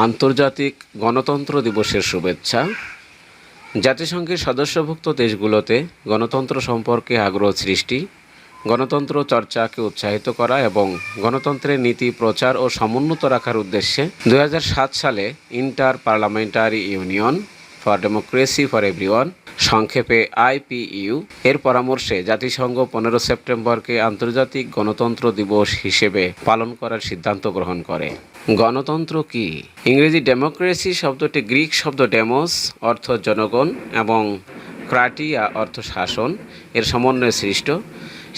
আন্তর্জাতিক গণতন্ত্র দিবসের শুভেচ্ছা। জাতিসংঘের সদস্যভুক্ত দেশগুলোতে গণতন্ত্র সম্পর্কে আগ্রহ সৃষ্টি, গণতন্ত্র চর্চাকে উৎসাহিত করা এবং গণতন্ত্রের নীতি, প্রচার ও সমুন্নত রাখার উদ্দেশ্যে দু হাজার সাত সালে inter parliamentary union for democracy for everyone সংক্ষেপে আইপিইউ এর পরামর্শে জাতিসংঘ পনেরো সেপ্টেম্বরকে আন্তর্জাতিক গণতন্ত্র দিবস হিসেবে পালন করার সিদ্ধান্ত গ্রহণ করে। গণতন্ত্র কি? ইংরেজি ডেমোক্রেসি শব্দটি গ্রিক শব্দ ডেমোস, অর্থ জনগণ, এবং ক্রাটিয়া, অর্থ শাসন, এর সমন্বয়ে সৃষ্ট।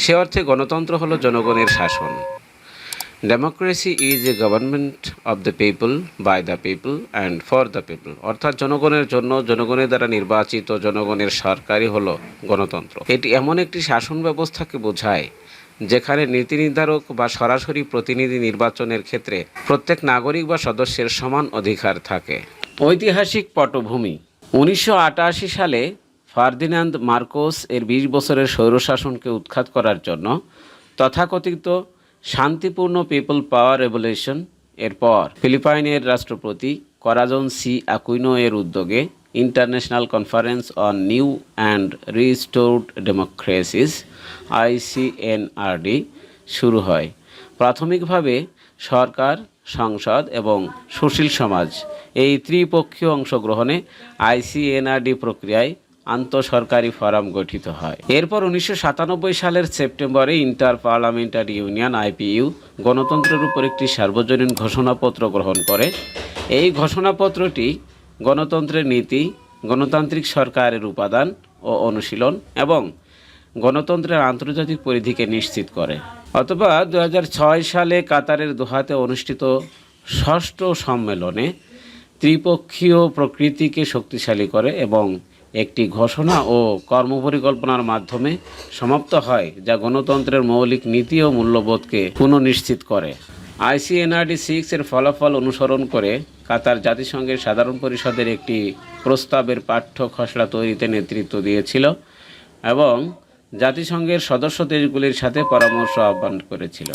সে অর্থে গণতন্ত্র হলো জনগণের শাসন। Democracy is a government of the people by the people and for the people অর্থাৎ জনগণের জন্য, জনগণের দ্বারা নির্বাচিত, জনগণের সরকারই হলো গণতন্ত্র। এটি এমন একটি শাসন ব্যবস্থাকে বোঝায়, যেখানে নীতি নির্ধারক বা সরাসরি প্রতিনিধি নির্বাচনের ক্ষেত্রে প্রত্যেক নাগরিক বা সদস্যের সমান অধিকার থাকে। ঐতিহাসিক পটভূমি। উনিশশো আটাশি সালে ফার্দিনান্দ মার্কোস এর বিশ বছরের স্বৈরশাসনকে উৎখাত করার জন্য তথাকথিত শান্তিপূর্ণ পিপল পাওয়ার রেভলিউশন এরপর ফিলিপাইনের রাষ্ট্রপতি করাজন সি আকুইনো এর উদ্যোগে international conference on new and restored democracies ICNRD শুরু হয়। প্রাথমিকভাবে সরকার, সংসদ এবং সুশীল সমাজ এই ত্রিপক্ষীয় অংশগ্রহণে আইসিএনআরডি প্রক্রিয়ায় আন্তঃসরকারি ফোরাম গঠিত হয়। এরপর উনিশশো সাতানব্বই সালের সেপ্টেম্বরে ইন্টার পার্লামেন্টারি ইউনিয়ন আইপিইউ গণতন্ত্রের উপর একটি সার্বজনীন ঘোষণাপত্র গ্রহণ করে। এই ঘোষণাপত্রটি গণতন্ত্রের নীতি, গণতান্ত্রিক সরকারের উপাদান ও অনুশীলন এবং গণতন্ত্রের আন্তর্জাতিক পরিধিকে নিশ্চিত করে। অথবা দু হাজার ছয় সালে কাতারের দোহাতে অনুষ্ঠিত ষষ্ঠ সম্মেলনে ত্রিপক্ষীয় প্রকৃতিকে শক্তিশালী করে এবং একটি ঘোষণা ও কর্মপরিকল্পনার মাধ্যমে সমাপ্ত হয়, যা গণতন্ত্রের মৌলিক নীতি ও মূল্যবোধকে পুনঃনিশ্চিত করে। আইসিএনআরডি সিক্স এর ফলাফল অনুসরণ করে কাতার জাতিসংঘের সাধারণ পরিষদের একটি প্রস্তাবের পাঠ্য খসড়া তৈরিতে নেতৃত্ব দিয়েছিল এবং জাতিসংঘের সদস্য দেশগুলির সাথে পরামর্শ আহ্বান করেছিল।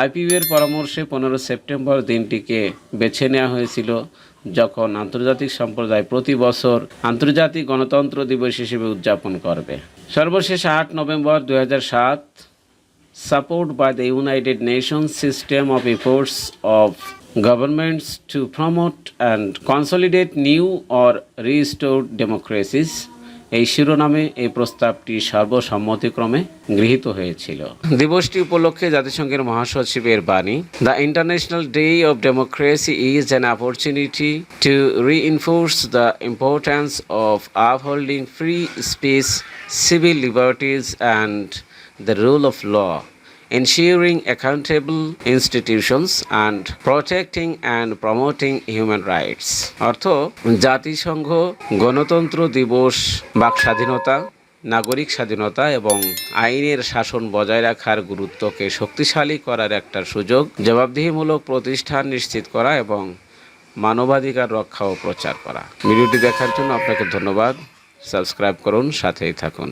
আইপিইউ এর পরামর্শে পনেরো সেপ্টেম্বর দিনটিকে বেছে নেওয়া হয়েছিল। যখন আন্তর্জাতিক সম্প্রদায় প্রতি বছর আন্তর্জাতিক গণতন্ত্র দিবস হিসেবে উদযাপন করবে। সর্বশেষ আট নভেম্বর দু হাজার সাত, support by the united nation system of efforts of governments to promote and consolidate new or restore democracies. এই শিরোনামে এই প্রস্তাবটি সর্বসম্মতিক্রমে গৃহীত হয়েছিল। দিবসটি উপলক্ষে জাতিসংঘের মহাসচিবের বাণী the international day of democracy is an opportunity to reinforce the importance of upholding free space civil liberties and the rule of law, ensuring accountable institutions and protecting and promoting human rights. অর্থ, জাতিসংঘ, গণতন্ত্র দিবস, বাক স্বাধীনতা, নাগরিক স্বাধীনতা এবং আইনের শাসন বজায় রাখার গুরুত্বকে শক্তিশালী করার একটা সুযোগ, জবাবদিহিমূলক প্রতিষ্ঠান নিশ্চিত করা এবং মানবাধিকার রক্ষা ও প্রচার করা। ভিডিওটি দেখার জন্য আপনাকে ধন্যবাদ। সাবস্ক্রাইব করুন, সাথেই থাকুন।